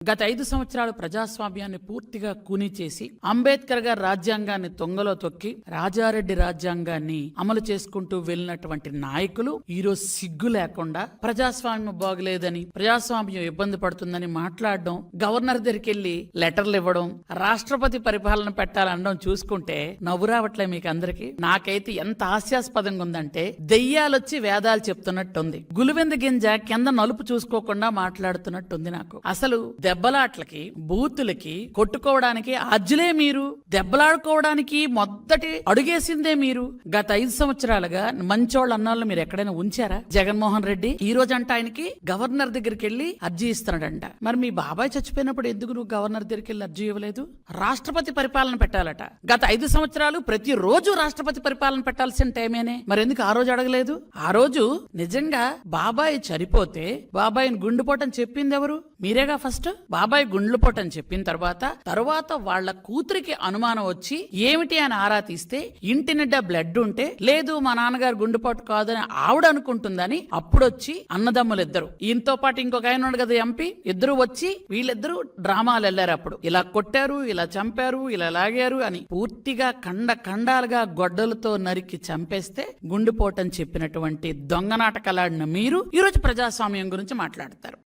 గత ఐదు సంవత్సరాలు ప్రజాస్వామ్యాన్ని పూర్తిగా కూని చేసి అంబేద్కర్ గారి రాజ్యాంగాన్ని తొంగలో తొక్కి రాజారెడ్డి రాజ్యాంగాన్ని అమలు చేసుకుంటూ వెళ్ళినటువంటి నాయకులు ఈరోజు సిగ్గు లేకుండా ప్రజాస్వామ్యం బాగలేదని ప్రజాస్వామ్యం ఇబ్బంది పడుతుందని మాట్లాడడం గవర్నర్ దగ్గరికి వెళ్ళి లెటర్లు ఇవ్వడం రాష్ట్రపతి పరిపాలన పెట్టాలనడం చూసుకుంటే నవ్వు రావట్లే మీకు అందరికి నాకైతే ఎంత హాస్యాస్పదంగా ఉందంటే దెయ్యాలొచ్చి వేదాలు చెప్తున్నట్టుంది. గులివెంద గింజ కింద నలుపు చూసుకోకుండా మాట్లాడుతున్నట్టుంది నాకు. అసలు దెబ్బలాట్లకి బూతులకి కొట్టుకోవడానికి అజ్జులే మీరు. దెబ్బలాడుకోవడానికి మొదటి అడుగేసిందే మీరు. గత ఐదు సంవత్సరాలుగా మంచోళ్ళ అన్నాళ్ళు మీరు ఎక్కడైనా ఉంచారా? జగన్మోహన్ రెడ్డి ఈ రోజు అంట ఆయనకి గవర్నర్ దగ్గరికి వెళ్ళి అర్జీ ఇస్తున్నాడంట. మరి మీ బాబాయ్ చచ్చిపోయినప్పుడు ఎందుకు నువ్వు గవర్నర్ దగ్గరికి వెళ్ళి అర్జీ ఇవ్వలేదు? రాష్ట్రపతి పరిపాలన పెట్టాలట. గత ఐదు సంవత్సరాలు ప్రతి రోజు రాష్ట్రపతి పరిపాలన పెట్టాల్సిన టైమేనే. మరి ఎందుకు ఆ రోజు అడగలేదు? ఆ రోజు నిజంగా బాబాయ్ చనిపోతే బాబాయ్ గుండెపోటని చెప్పింది ఎవరు మీరేగా ఫస్ట్? బాబాయ్ గుండ్లుపోటని చెప్పిన తర్వాత తర్వాత వాళ్ళ కూతురికి అను అనుమానం వచ్చి ఏమిటి అని ఆరా తీస్తే ఇంటి నిండా బ్లడ్ ఉంటే లేదు మా నాన్నగారు గుండెపోటు కాదని ఆవిడ అనుకుంటుందని అప్పుడొచ్చి అన్నదమ్ములు ఇద్దరు ఈయనతో పాటు ఇంకొక ఆయన ఉన్నాడు కదా ఎంపీ. ఇద్దరు వచ్చి వీళ్ళిద్దరూ డ్రామాలు వెళ్ళారు అప్పుడు. ఇలా కొట్టారు ఇలా చంపారు ఇలా లాగారు అని పూర్తిగా కండ కండాలుగా గొడ్డలతో నరికి చంపేస్తే గుండెపోటని చెప్పినటువంటి దొంగ నాటకాలాడిన మీరు ఈరోజు ప్రజాస్వామ్యం గురించి మాట్లాడతారు.